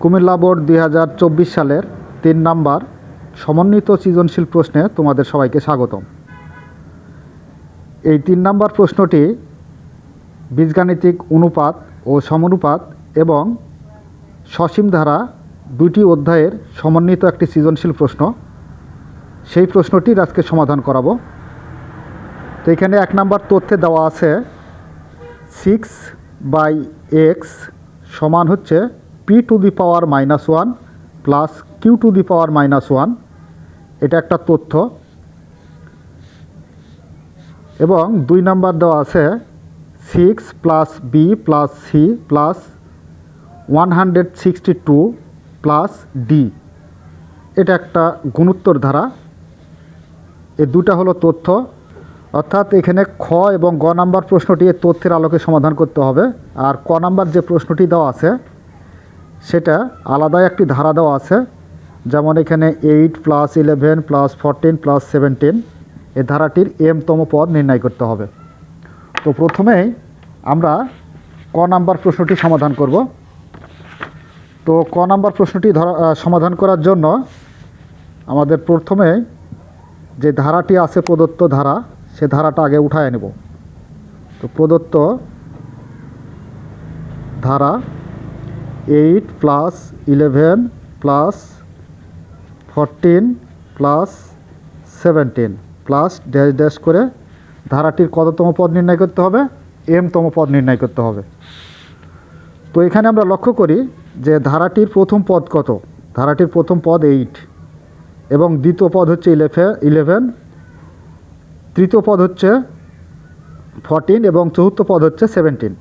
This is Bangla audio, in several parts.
কুমিল্লা বোর্ড দুই হাজার চব্বিশ সালের তিন নাম্বার সমন্বিত সৃজনশীল প্রশ্নে তোমাদের সবাইকে স্বাগতম। এই তিন নাম্বার প্রশ্নটি বীজগাণিতিক অনুপাত ও সমানুপাত এবং সসীম ধারা দুইটি অধ্যায়ের সমন্বিত একটি সৃজনশীল প্রশ্ন। সেই প্রশ্নটির আজকে সমাধান করাবো। তো এখানে এক নাম্বার তথ্যে দেওয়া আছে সিক্স বাই এক্স সমান হচ্ছে p to the power minus one plus q to the power minus one এটা একটা তথ্য। এবং দুই নাম্বার দেওয়া আছে six plus b plus c plus one hundred sixty two plus d এটা একটা গুণোত্তর ধারা। এ দুটা হলো তথ্য। অর্থাৎ এখানে খ এবং গ নাম্বার প্রশ্নটি তথ্যের আলোকে সমাধান করতে হবে। আর ক নাম্বার যে প্রশ্নটি দেওয়া আছে সেটা আলাদা একটি ধারা দেওয়া আছে। যেমন এখানে eight plus eleven plus fourteen plus seventeen এই ধারাটির এমতম পদ নির্ণয় করতে হবে। তো প্রথমেই আমরা ক নাম্বার প্রশ্নটি সমাধান করব। তো ক নাম্বার প্রশ্নটি ধরা সমাধান করার জন্য আমাদের প্রথমে যে ধারাটি আছে প্রদত্ত ধারা, সে ধারাটা আগে উঠায় নেব। তো প্রদত্ত ধারা eight plus eleven plus fourteen plus seventeen plus dash dash করে ধারাটির কততম পদ নির্ণয় করতে হবে? এমতম পদ নির্ণয় করতে হবে। তো এখানে আমরা লক্ষ্য করি যে ধারাটির প্রথম পদ কত? ধারাটির প্রথম পদ এইট এবং দ্বিতীয় পদ হচ্ছে ইলেভেন ইলেভেন, তৃতীয় পদ হচ্ছে ফরটিন এবং চতুর্থ পদ হচ্ছে সেভেন্টিন।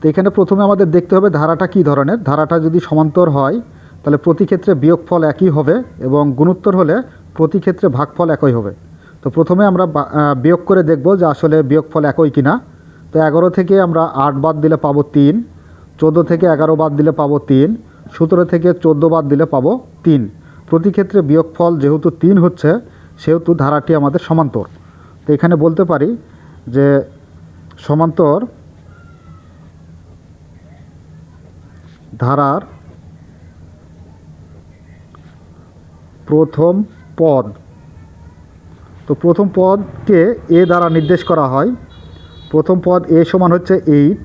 তো এখানে প্রথমে আমাদের দেখতে হবে ধারাটা কী ধরনের? ধারাটা যদি সমান্তর হয়, তাহলে প্রতি ক্ষেত্রে বিয়োগফল একই হবে এবং গুণোত্তর হলে প্রতি ক্ষেত্রে ভাগফল একই হবে। তো প্রথমে আমরা বিয়োগ করে দেখব যে আসলে বিয়োগফল একই কিনা। তো এগারো থেকে আমরা আট বাদ দিলে পাবো তিন, চোদ্দ থেকে এগারো বাদ দিলে পাবো তিন, সতেরো থেকে চোদ্দ বাদ দিলে পাবো তিন। প্রতি ক্ষেত্রে বিয়োগফল যেহেতু তিন হচ্ছে, সেহেতু ধারাটি আমাদের সমান্তর। তো এখানে বলতে পারি যে সমান্তর ধারার প্রথম পদ। তো প্রথম পদকে এ দ্বারা নির্দেশ করা হয়। প্রথম পদ এ সমান হচ্ছে এইট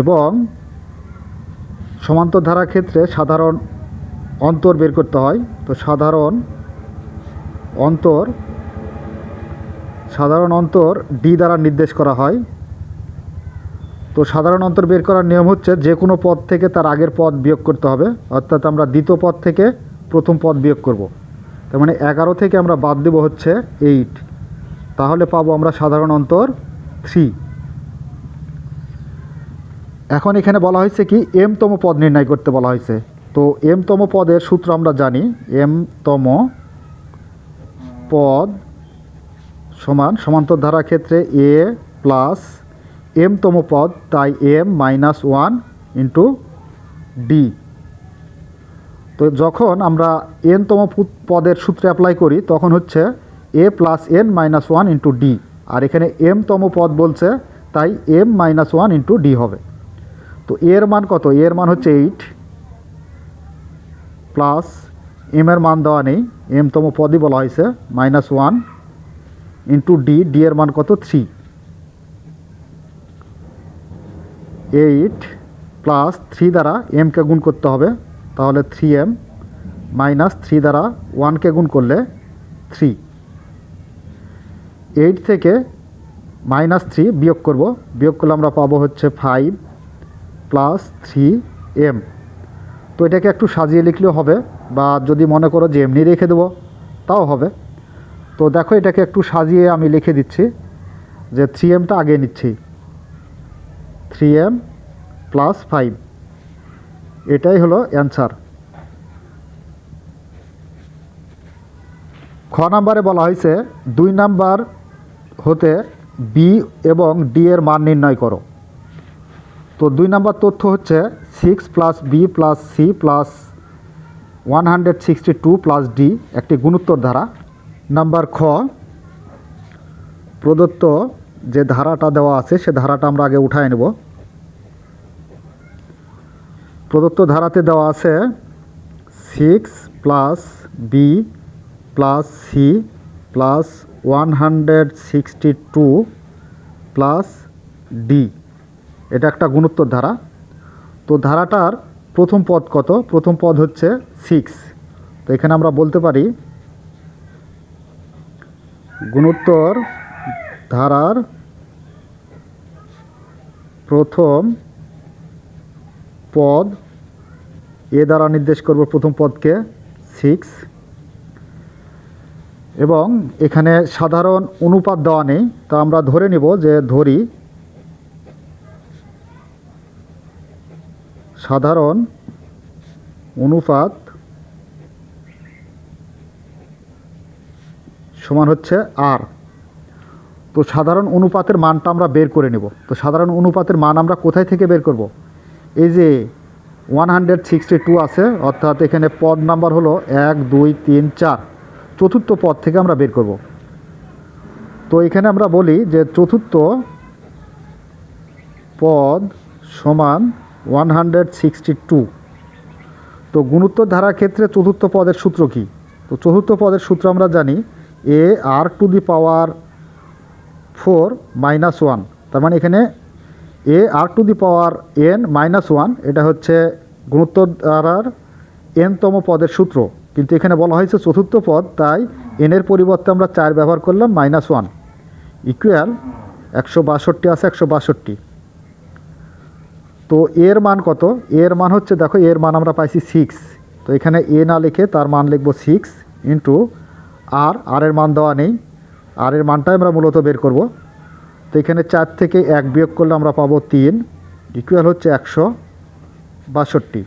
এবং সমান্তর ধারার ক্ষেত্রে সাধারণ অন্তর বের করতে হয়। তো সাধারণ অন্তর সাধারণ অন্তর ডি দ্বারা নির্দেশ করা হয়। তো সাধারণ অন্তর বের করার নিয়ম হচ্ছে যে কোনো পদ থেকে তার আগের পদ বিয়োগ করতে হবে, অর্থাৎ আমরা দ্বিতীয় পদ থেকে প্রথম পদ বিয়োগ করব। তার মানে এগারো থেকে আমরা বাদ দেব হচ্ছে এইট তাহলে পাবো আমরা সাধারণ অন্তর থ্রি এখন এখানে বলা হয়েছে কি এমতম পদ নির্ণয় করতে বলা হয়েছে। তো এমতম পদের সূত্র আমরা জানি এমতম পদ সমান সমান্তর ধারা ক্ষেত্রে এ প্লাস এমতম পদ, তাই m minus one into d তো যখন আমরা এনতম পু- পদের সূত্রে অ্যাপ্লাই করি, তখন হচ্ছে a plus n minus one into d আর এখানে এমতম পদ বলছে, তাই m minus one into d হবে। তো এর মান কত? এর মান হচ্ছে এইট প্লাস এম এর মান দেওয়া নেই। এমতম পদই বলা হয়েছে minus one into d d এর মান কত? থ্রি এইট প্লাস থ্রি দ্বারা এমকে গুণ করতে হবে, তাহলে থ্রি এম মাইনাস থ্রি দ্বারা ওয়ানকে গুণ করলে থ্রি এইট থেকে মাইনাস থ্রি বিয়োগ করব, বিয়োগ করলে আমরা পাবো হচ্ছে ফাইভ প্লাস থ্রি এম তো এটাকে একটু সাজিয়ে লিখলেও হবে, বা যদি মনে করো যে এমনি রেখে দেবো, তাও হবে। তো দেখো এটাকে একটু সাজিয়ে আমি লিখে দিচ্ছি, যে থ্রি এমটা আগে নিচ্ছি। থ্রি এম প্লাস ফাইভ এটাই হলো অ্যান্সার খ নাম্বারে বলা হয়েছে, দুই নাম্বার হতে বি এবং ডি এর মান নির্ণয় করো। তো দুই নাম্বার তথ্য হচ্ছে six plus b plus c plus one hundred sixty two plus d একটি গুণোত্তর ধারা। নাম্বার খ, প্রদত্ত যে ধারাটা দেওয়া আছে, সে ধারাটা আমরা আগে উঠায় নেব। প্রদত্ত ধারাতে দেওয়া আছে six plus b plus c plus one hundred sixty two plus d এটা একটা গুণোত্তর ধারা। তো ধারাটার প্রথম পদ কত? প্রথম পদ হচ্ছে সিক্স তো এখানে আমরা বলতে পারি, গুণোত্তর ধারার প্রথম পদ, এ দ্বারা নির্দেশ করব প্রথম পদকে সিক্স এবং এখানে সাধারণ অনুপাত দেওয়া নেই, তা আমরা ধরে নিব যে ধরি সাধারণ অনুপাত সমান হচ্ছে আর তো সাধারণ অনুপাতের মানটা আমরা বের করে নেব। তো সাধারণ অনুপাতের মান আমরা কোথায় থেকে বের করব? এই যে ওয়ান হান্ড্রেড সিক্সটি টু আছে, অর্থাৎ এখানে পদ নাম্বার হলো এক, দুই, তিন, চার। চতুর্থ পদ থেকে আমরা বের করব। তো এখানে আমরা বলি যে চতুর্থ পদ সমান ওয়ান হান্ড্রেড সিক্সটি টু তো গুণোত্তর ধারার ক্ষেত্রে চতুর্থ পদের সূত্র কি? তো চতুর্থ পদের সূত্র আমরা জানি a r to the power four minus one. তার মানে এখানে a r to the power n minus one, এটা হচ্ছে গুণোত্তর ধারার এনতম পদের সূত্র। কিন্তু এখানে বলা হয়েছে চতুর্থ পদ, তাই এনের পরিবর্তে আমরা চার ব্যবহার করলাম মাইনাস ওয়ান। ইকুয়াল একশো বাষট্টি আছে, একশো বাষট্টি। তো এর মান কত? এর মান হচ্ছে, দেখো, এর মান আমরা পাইছি সিক্স তো এখানে এ না লিখে তার মান লিখব সিক্স ইন্টু আর আর এর মান দেওয়া নেই। আর এর মানটাই আমরা মূলত বের করব। তো এখানে চার থেকে এক বিয়োগ করলে আমরা পাবো তিন। ইকুয়াল হচ্ছে একশো বাষট্টি।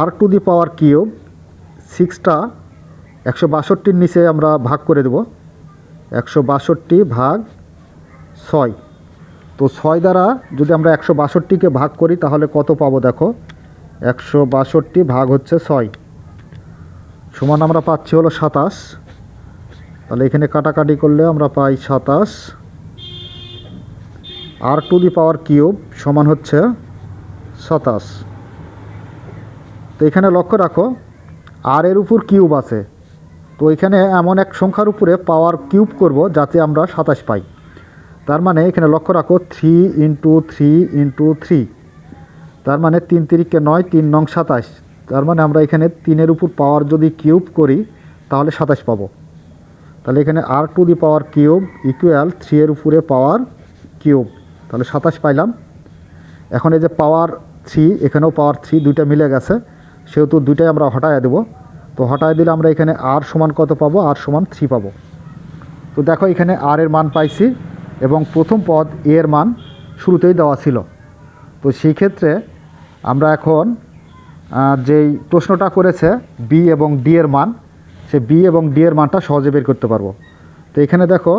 আর টু দি পাওয়ার কিউব, সিক্সটা একশো বাষট্টির নিচে আমরা ভাগ করে দেব। একশো বাষট্টি ভাগ ছয়। তো ছয় দ্বারা যদি আমরা একশো বাষট্টিকে ভাগ করি, তাহলে কত পাবো দেখো? একশো বাষট্টি ভাগ হচ্ছে ছয়। সমান আমরা পাচ্ছি হলো সাতাশ। তাহলে এখানে কাটাকাটি করলে আমরা পাই সাতাশ। আর টু দি পাওয়ার কিউব সমান হচ্ছে সাতাশ। তো এখানে লক্ষ্য রাখো, আর এর উপর কিউব আছে। তো এখানে এমন এক সংখ্যার উপরে পাওয়ার কিউব করব যাতে আমরা সাতাশ পাই। তার মানে এখানে লক্ষ্য রাখো, three into three into three. তার মানে তিন তিরিককে নয়, তিন নং সাতাশ। তার মানে আমরা এখানে তিনের উপর পাওয়ার যদি কিউব করি, তাহলে সাতাশ পাবো। তাহলে এখানে r to the power cube equal three এর উপরে পাওয়ার কিউব। তাহলে সাতাশ পাইলাম। এখন এই যে পাওয়ার থ্রি এখানেও পাওয়ার থ্রি দুইটা মিলে গেছে। সেহেতু দুইটাই আমরা হটায় দেবো। তো হটায় দিলে আমরা এখানে আর সমান কত পাবো? আর সমান থ্রি পাবো। তো দেখো এখানে আর এর মান পাইছি এবং প্রথম পদ এর মান শুরুতেই দেওয়া ছিল। তো সেই ক্ষেত্রে আমরা এখন যেই প্রশ্নটা করেছে বি এবং ডি এর মান, সে বি এবং ডি এর মানটা সহজে বের করতে পারব। তো এখানে দেখো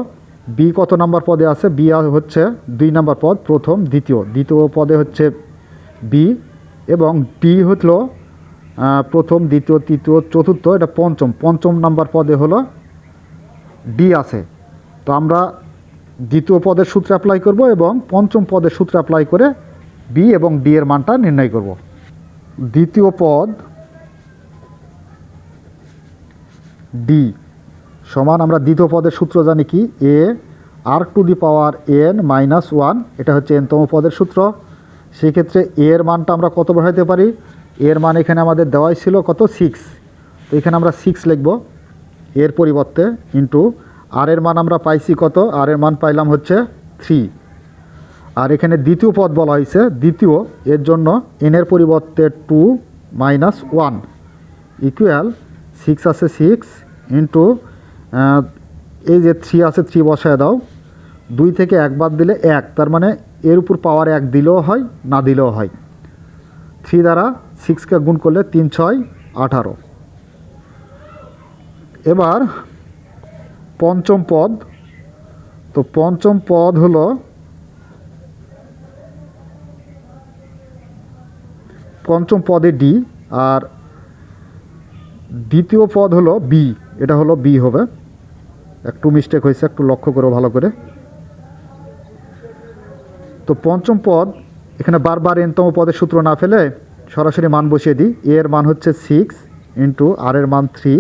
বি কত নাম্বার পদে আছে? বি হচ্ছে দুই নাম্বার পদ, প্রথম, দ্বিতীয়। দ্বিতীয় পদে হচ্ছে বি এবং ডি হলো প্রথম, দ্বিতীয়, তৃতীয়, চতুর্থ, এটা পঞ্চম। পঞ্চম নাম্বার পদে হলো ডি আছে। তো আমরা দ্বিতীয় পদের সূত্র অ্যাপ্লাই করব এবং পঞ্চম পদের সূত্র অ্যাপ্লাই করে বি এবং ডি এর মানটা নির্ণয় করব। দ্বিতীয় পদ ডি সমান আমরা দ্বিতীয় পদের সূত্র জানি কি? A r to the power n minus one এটা হচ্ছে এনতম পদের সূত্র। সেক্ষেত্রে এর মানটা আমরা কত বসাইতে পারি? এর মান এখানে আমাদের দেওয়াই ছিল কত? সিক্স তো এখানে আমরা সিক্স লিখব। এর পরিবর্তে ইন্টু আর এর মান আমরা পাইছি কত? আর এর মান পাইলাম হচ্ছে থ্রি আর এখানে দ্বিতীয় পদ বলা হয়েছে, দ্বিতীয়, এর জন্য এনের পরিবর্তে two minus one equal six আছে সিক্স ইন্টু এই যে থ্রি আছে থ্রি বসায় দাও, দুই থেকে এক বাদ দিলে এক, তার মানে এর উপর পাওয়ার এক দিলেও হয়, না দিলেও হয়। থ্রি দ্বারা সিক্সকে গুণ করলে তিন, ছয়, আঠারো। এবার পঞ্চম পদ, তো পঞ্চম পদ হলো পঞ্চম পদে ডি, আর দ্বিতীয় পদ হলো বি, এটা হলো বি হবে। একটু মিস্টেক হয়েছে, একটু লক্ষ্য করো ভালো করে। তো পঞ্চম পদ, এখানে বারবার এনতম পদের সূত্র না ফেলে সরাসরি মান বসিয়ে দিই। এ এর মান হচ্ছে সিক্স ইন্টু আর এর মান থ্রি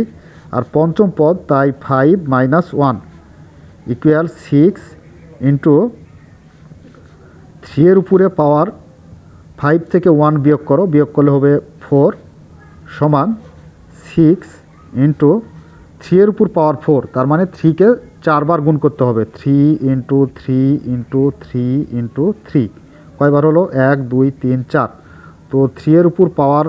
আর পঞ্চম পদ তাই five minus one equal six into three এর উপরে পাওয়ার ফাইভ থেকে ওয়ান বিয়োগ করো, বিয়োগ করলে হবে ফোর সমান সিক্স ইন্টু থ্রি এর উপর পাওয়ার ফোর, তার মানে থ্রিকে চারবার গুণ করতে হবে। Three into three into three into three, কয়বার হলো? এক, দুই, তিন, চার। তো থ্রি এর উপর পাওয়ার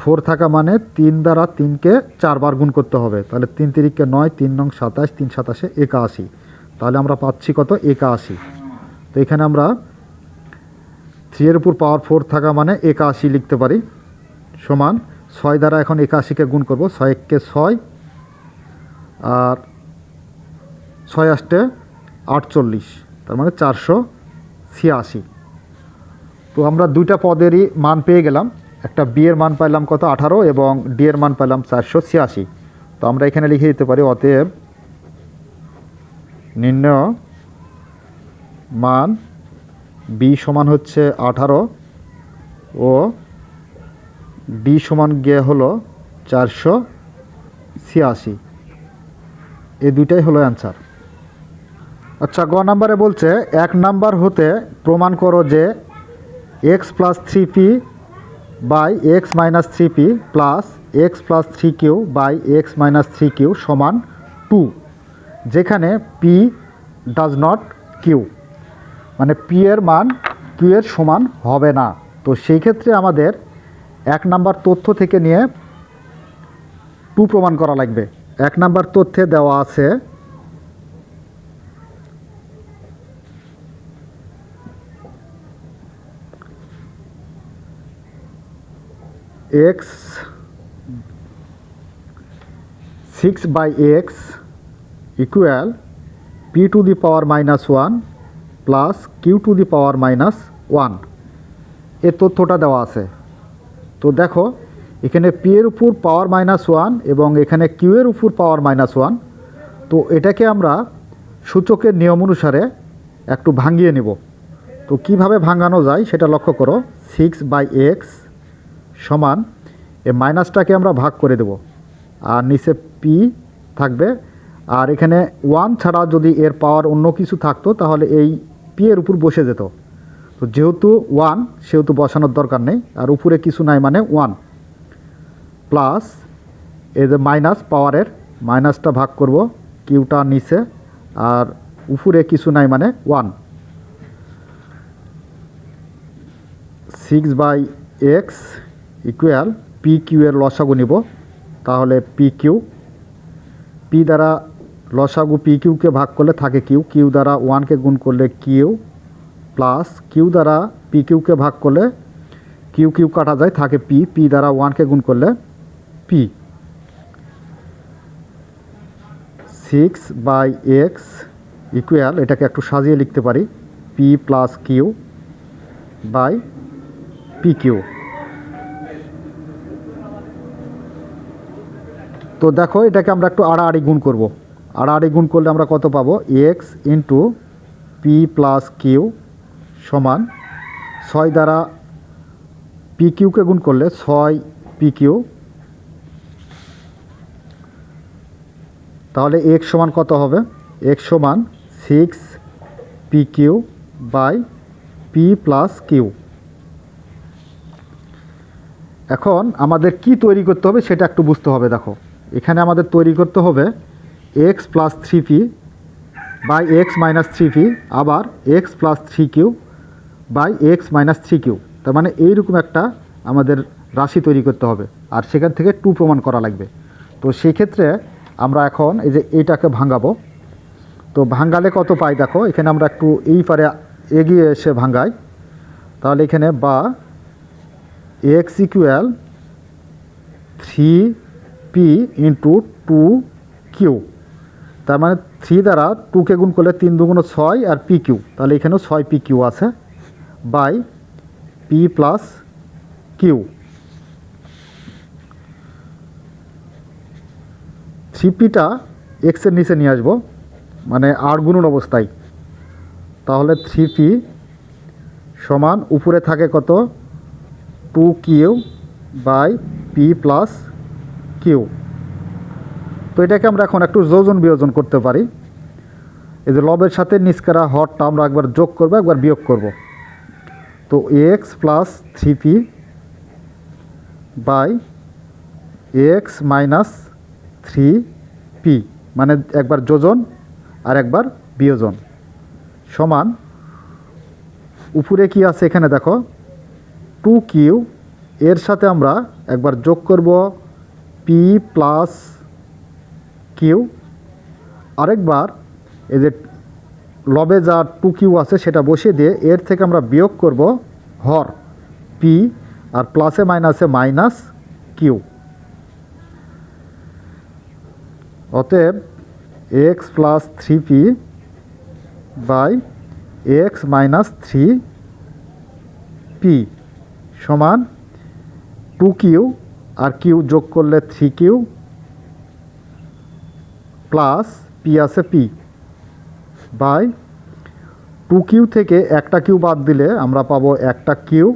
ফোর থাকা মানে তিন দ্বারা তিনকে চারবার গুণ করতে হবে। তাহলে তিন তিরিখকে নয়, তিন নং সাতাশ, তিন সাতাশে একাশি। তাহলে আমরা পাচ্ছি কত? একাশি। তো এখানে আমরা থ্রি এর উপর পাওয়ার ফোর থাকা মানে একাশি লিখতে পারি, সমান ছয় দ্বারা এখন একাশিকে গুণ করব, ছয় এককে ছয়, আর ছয় আষ্টে আটচল্লিশ, তার মানে চারশো ছিয়াশি। তো আমরা দুইটা পদেরই মান পেয়ে গেলাম, একটা বি এর মান পাইলাম কত আঠারো এবং ডি এর মান পাইলাম চারশো ছিয়াশি। তো আমরা এখানে লিখে দিতে পারি অতএব নির্ণয় মান বি সমান হচ্ছে আঠারো ও ডি সমান গিয়ে হলো চারশো ছিয়াশি। এই দুইটাই হলো অ্যান্সার। আচ্ছা গ নাম্বারে বলছে, এক নাম্বার হতে প্রমাণ করো যে x plus three p by x minus three p plus x plus three q by x minus three q সমান টু, যেখানে পি ডাজ নট কিউ। মানে পি এর মান কিউ এর সমান হবে না। তো সেই ক্ষেত্রে আমাদের এক নাম্বার তথ্য থেকে নিয়ে টু প্রমাণ করা লাগবে। এক নাম্বার তথ্যে দেওয়া আছে x six by x equal p to the power minus one plus q to the power minus one এ তথ্যটা দেওয়া আছে। তো দেখো, এখানে পি এর উপর পাওয়ার মাইনাস ওয়ান এবং এখানে কিউ এর উপর পাওয়ার মাইনাস ওয়ান তো এটাকে আমরা সূচকের নিয়ম অনুসারে একটু ভাঙিয়ে নেব। তো কীভাবে ভাঙানো যায় সেটা লক্ষ্য করো। সিক্স বাই এক্স সমান এ মাইনাসটাকে আমরা ভাগ করে দেব। আর নিচে পি থাকবে। আর এখানে ওয়ান ছাড়া যদি এর পাওয়ার অন্য কিছু থাকতো, তাহলে এই পি এর উপর বসে যেত। তো যেহেতু ওয়ান সেহেতু বসানোর দরকার নেই, আর উপরে কিছু নাই মানে ওয়ান প্লাস এই যে মাইনাস পাওয়ারের মাইনাসটা ভাগ করব কিউটা নিচে, আর উপরে কিছু নাই মানে one six by x equal p q এর লসাগু নিব, তাহলে পি কিউ পি দ্বারা লসাগু পি কিউকে ভাগ করলে থাকে কিউ কিউ দ্বারা ওয়ানকে গুণ করলে কিউ প্লাস কিউ দ্বারা পি কিউকে ভাগ করলে কিউ কিউ কাটা যায়, থাকে পি পি দ্বারা ওয়ানকে গুণ করলে p. Six by x equal এটাকে একটু সাজিয়ে লিখতে পারি p plus q by p q. তো দেখো, এটাকে আমরা একটু আড়াআড়ি গুণ করব। আড়াআড়ি গুণ করলে আমরা কত পাবো? X into p plus q সমান ছয় দ্বারা পি কিউকে গুণ করলে ছয় পি কিউ তাহলে এক্স সমান কত হবে? এক্স সমান six p q by p plus q এখন আমাদের কি তৈরি করতে হবে সেটা একটু বুঝতে হবে, দেখো। এখানে আমাদের তৈরি করতে হবে x plus three p by x minus three p আবার x plus three q by x minus three q তার মানে এইরকম একটা আমাদের রাশি তৈরি করতে হবে। আর সেখান থেকে টু প্রমাণ করা লাগবে। তো সেই ক্ষেত্রে আমরা এখন এই যে এইটাকে ভাঙাবো। তো ভাঙ্গালে কত পাই দেখো? এখানে আমরা একটু এই পারে এগিয়ে এসে ভাঙ্গাই তাহলে এখানে বা x equal three p into two q তার মানে থ্রি দ্বারা টুকে গুণ করলে তিন দুগুণ ছয় আর পি কিউ তাহলে এখানেও ছয় পি কিউ আছে by p plus q three পিটা এক্সের নিচে নিয়ে আসব মানে আর গুণন অবস্থায়। তাহলে থ্রি পি সমান উপরে থাকে কত? Two q by p plus q তো এটাকে আমরা এখন একটু যোজন বিয়োজন করতে পারি। এই যে লবের সাথে নিচকারা হরটা আমরা একবার যোগ করব, একবার বিয়োগ করব। তো x plus three p by x minus three p মানে একবার যোজন আর একবার বিয়োজন সমান। উপরে কি আছে এখানে দেখো টু কিউ এর সাথে আমরা একবার যোগ করব পি প্লাস কিউ আরেকবার, এই যে লবে যা টু কিউ আছে সেটা বসিয়ে দিয়ে এর থেকে আমরা বিয়োগ করব হর, পি, আর প্লাসে মাইনাসে মাইনাস কিউ। অতএব x plus three p by x minus three p সমান টু কিউ আর কিউ যোগ করলে থ্রি কিউ প্লাস পি আছে পি বাই টু কিউ থেকে একটা কিউ বাদ দিলে আমরা পাবো একটা কিউ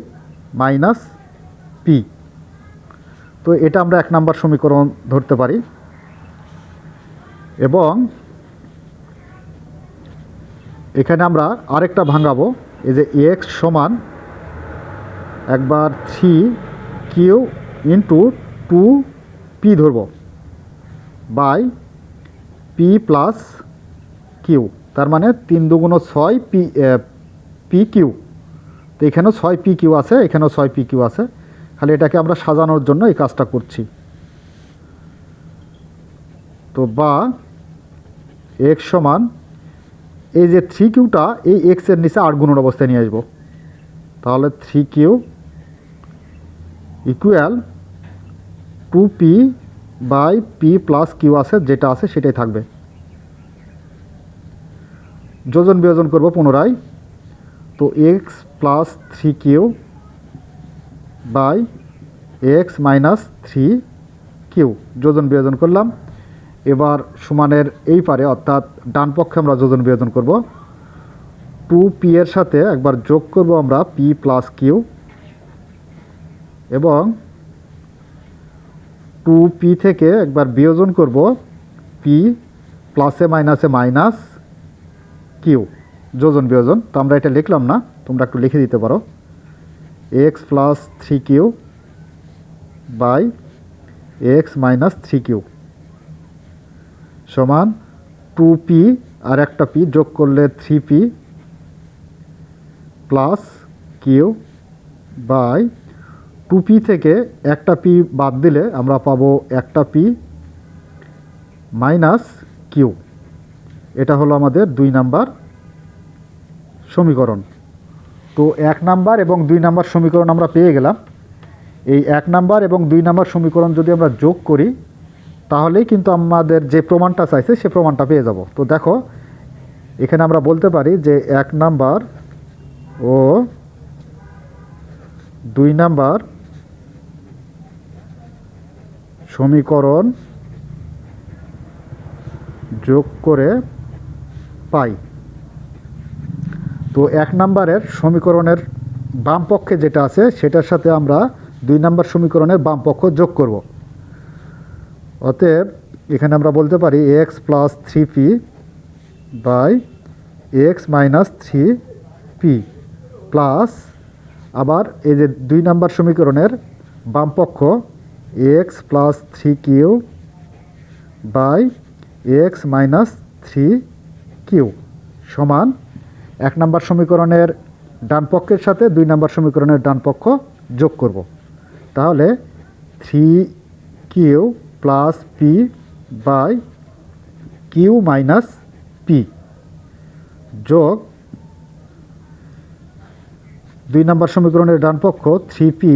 মাইনাস পি। তো এটা আমরা এক নাম্বার সমীকরণ ধরতে পারি। এবং এখানে আমরা আরেকটা ভাঙাবো, এই যে এক্স সমান একবার three q into two p ধরব। বাই পি প্লাস কিউ তার মানে তিন দুগুণ ছয় পি পি কিউ তো এখানেও ছয় পি কিউ আছে, এখানেও ছয় পি কিউ আছে। খালি এটাকে আমরা সাজানোর জন্য এই কাজটা করছি। তো বা এক্স সমান এই যে থ্রি কিউটা এই এক্সের নিচে আট গুণের অবস্থায় নিয়ে আসব। তাহলে three q equal two p by p plus q আছে, যেটা আছে সেটাই থাকবে। যোজন বিয়োজন করব পুনরায়। তো x plus three q by x minus three q, যোজন বিয়োজন করলাম। এবার সমানের এই পারে, অর্থাৎ ডান পক্ষে আমরা যোজন বিয়োজন করব। টু পি এর সাথে একবার যোগ করব আমরা পি প্লাস কিউ। এবং টু পি থেকে একবার বিয়োজন করব পি প্লাসে মাইনাসে মাইনাস কিউ যোজন বিয়োজন। তো আমরা এটা লিখলাম না, তোমরা একটু লিখে দিতে পারো। X plus three q by x minus three q সমান টু পি আর একটা পি যোগ করলে three p plus q by two p থেকে একটা পি বাদ দিলে আমরা পাবো একটা পি মাইনাস কিউ। এটা হলো আমাদের দুই নাম্বার সমীকরণ। তো এক নাম্বার এবং দুই নাম্বার সমীকরণ আমরা পেয়ে গেলাম। এই এক নাম্বার এবং দুই নাম্বার সমীকরণ যদি আমরা যোগ করি, তাহলেই কিন্তু আমাদের যে প্রমাণটা চাইছে, সে প্রমাণটা পেয়ে যাব। তো দেখো, এখানে আমরা বলতে পারি যে এক নাম্বার ও দুই নাম্বার সমীকরণ যোগ করে পাই। তো এক নাম্বারের সমীকরণের বাম পক্ষে যেটা আছে, সেটার সাথে আমরা দুই নাম্বার সমীকরণের বাম পক্ষ যোগ করব। অতএব এখানে আমরা বলতে পারি x plus three p by x minus three p plus আবার এই যে দুই নাম্বার সমীকরণের বাম পক্ষ x plus three q by x minus three q সমান এক নাম্বার সমীকরণের ডান পক্ষের সাথে দুই নাম্বার সমীকরণের ডান পক্ষ যোগ করব। তাহলে three q plus p by q minus p যোগ দুই নম্বর সমীকরণের ডান পক্ষ three p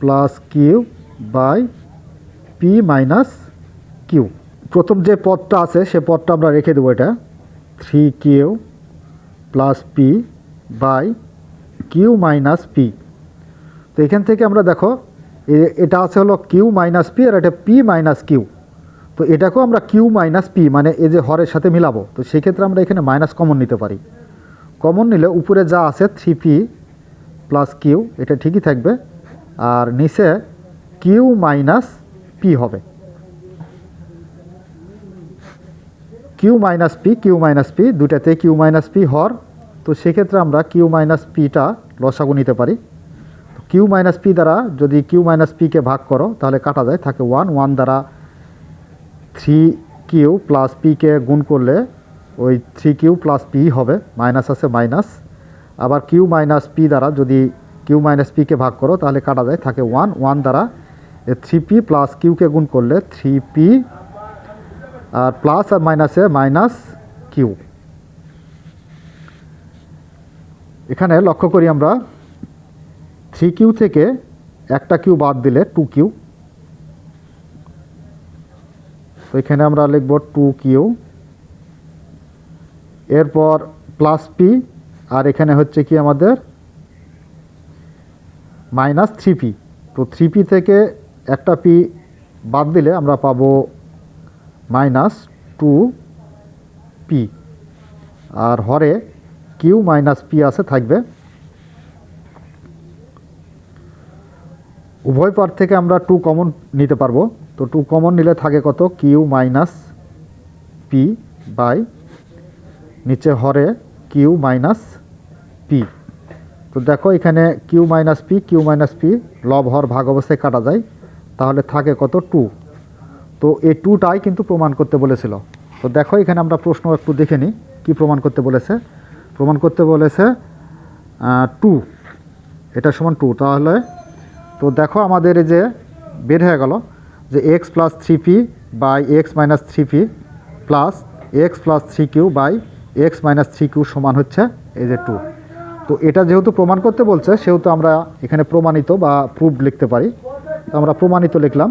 plus q by p minus q. প্রথম যে পদটা আছে, সে পদটা আমরা রেখে দেবো এটা। Three q plus p by q minus p. তো এখান থেকে আমরা দেখো এটা আছে হলো কিউ মাইনাস পি আর এটা পি মাইনাস কিউ। তো এটাকেও আমরা কিউ মাইনাস পি মানে এই যে হরের সাথে মিলাবো। তো সেক্ষেত্রে আমরা এখানে মাইনাস কমন নিতে পারি। কমন নিলে উপরে যা আছে, থ্রি পি প্লাস কিউ, এটা ঠিকই থাকবে। আর নিচে কিউ মাইনাস পি হবে। Q minus p q minus p দুটাতে q minus p হর। তো সেক্ষেত্রে আমরা কিউ মাইনাস পিটা লসাগু নিতে পারি। কিউ মাইনাস পি দ্বারা যদি কিউ মাইনাস পিকে ভাগ করো, তাহলে কাটা যায়, থাকে ওয়ান ওয়ান দ্বারা থ্রি কিউ প্লাস পিকে গুণ করলে ওই থ্রি কিউ প্লাস পি হবে মাইনাস আছে মাইনাস আবার কিউ মাইনাস পি দ্বারা যদি কিউ মাইনাস পিকে ভাগ করো, তাহলে কাটা যায়, থাকে ওয়ান ওয়ান দ্বারা থ্রি পি প্লাস কিউকে গুণ করলে থ্রি পি আর প্লাস আর মাইনাসে মাইনাস কিউ এখানে লক্ষ্য করি আমরা থ্রি কিউ থেকে একটা কিউ বাদ দিলে টু কিউ তো এখানে আমরা লিখব টু কিউ এরপর প্লাস পি আর এখানে হচ্ছে কি আমাদের? মাইনাস থ্রি পি তো থ্রি পি থেকে একটা পি বাদ দিলে আমরা পাবো মাইনাস টু পি। আর হরে কিউ মাইনাস পি আছে, থাকবে। উভয় পার থেকে আমরা টু কমন নিতে পারব। তো টু কমন নিলে থাকে কত? কিউ মাইনাস পি বাই নিচে হরে কিউ মাইনাস পি। তো দেখো এখানে q minus p, q minus p, লব হর ভাগ অবস্থায় কাটা যায়। তাহলে থাকে কত? টু তো এই টুটাই কিন্তু প্রমাণ করতে বলেছিল। তো দেখো, এখানে আমরা প্রশ্ন একটু দেখে নিই, কী প্রমাণ করতে বলেছে? প্রমাণ করতে বলেছে টু এটা সমান টু তাহলে তো দেখো, আমাদের এই যে বের হয়ে গেল যে x plus three p by x minus three p plus x plus three q by x minus three q সমান হচ্ছে এই যে টু তো এটা যেহেতু প্রমাণ করতে বলছে, সেহেতু আমরা এখানে প্রমাণিত বা প্রুফ লিখতে পারি। আমরা প্রমাণিত লিখলাম।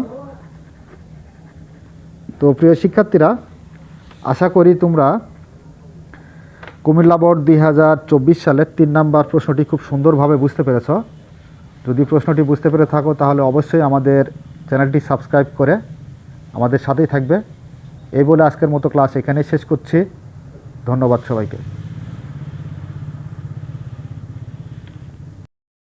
তো প্রিয় শিক্ষার্থীরা, আশা করি তোমরা কুমিল্লা বোর্ড দুই হাজার চব্বিশ সালের তিন নাম্বার প্রশ্নটি খুব সুন্দরভাবে বুঝতে পেরেছ। যদি প্রশ্নটি বুঝতে পেরে থাকো, তাহলে অবশ্যই আমাদের চ্যানেলটি সাবস্ক্রাইব করে আমাদের সাথেই থাকবে। এই বলে আজকের মতো ক্লাস এখানেই শেষ করছি। ধন্যবাদ সবাইকে।